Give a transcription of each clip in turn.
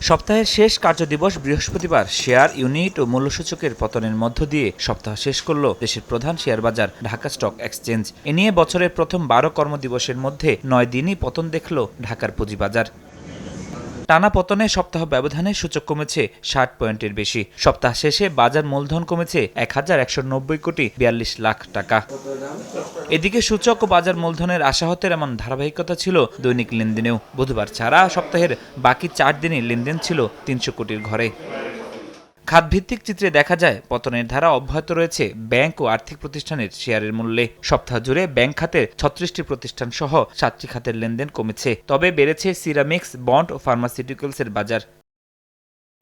সপ্তাহের শেষ কার্যদিবস বৃহস্পতিবার। শেয়ার ইউনিট ও মূল্যসূচকের পতনের মধ্য দিয়ে সপ্তাহ শেষ করল দেশের প্রধান শেয়ার বাজার, ঢাকা স্টক এক্সচেঞ্জ। এ নিয়ে বছরের প্রথম বারো কর্মদিবসের মধ্যে নয় দিনই পতন দেখল ঢাকার পুঁজিবাজার। টানা পতনে সপ্তাহ ব্যবধানে সূচক কমেছে ষাট পয়েন্টের বেশি। সপ্তাহ শেষে বাজার মূলধন কমেছে এক হাজার একশো নব্বই কোটি বিয়াল্লিশ লাখ টাকা। এদিকে সূচক ও বাজার মূলধনের আশাহতের এমন ধারাবাহিকতা ছিল দৈনিক লেনদেনেও। বুধবার ছাড়া সপ্তাহের বাকি চার দিনই লেনদেন ছিল তিনশো কোটির ঘরে। খাতভিত্তিক চিত্রে দেখা যায়, পতনের ধারা অব্যাহত রয়েছে ব্যাংক ও আর্থিক প্রতিষ্ঠানের শেয়ারের মূল্যে। সপ্তাহ জুড়ে ব্যাংক খাতের ছত্রিশটি প্রতিষ্ঠান সহ সাতটি খাতের লেনদেন কমেছে। তবে বেড়েছে সিরামিক্স, বন্ড ও ফার্মাসিউটিক্যালসের বাজার।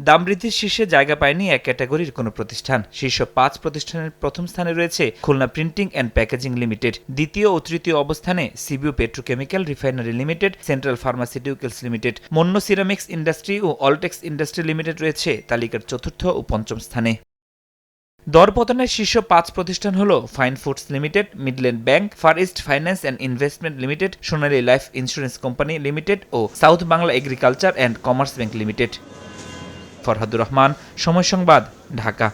দাম বৃদ্ধির শীর্ষে জায়গা পায়নি এক ক্যাটাগরির কোনো প্রতিষ্ঠান। শীর্ষ পাঁচ প্রতিষ্ঠানের প্রথম স্থানে রয়েছে Khulna printing and packaging limited দ্বিতীয় ও তৃতীয় অবস্থানে CBU petrochemical refinery limited central pharmaceuticals limited Monno ceramics industry ও অলটেক্স ইন্ডাস্ট্রি লিমিটেড রয়েছে তালিকার চতুর্থ ও পঞ্চম স্থানে। দরপতনের শীর্ষ পাঁচ প্রতিষ্ঠান হল fine foods limited Midland bank far east finance and investment limited Sonali life insurance company limited O south Bangla agriculture and commerce bank limited Farhadur Rahman Somoy Sangbad Dhaka.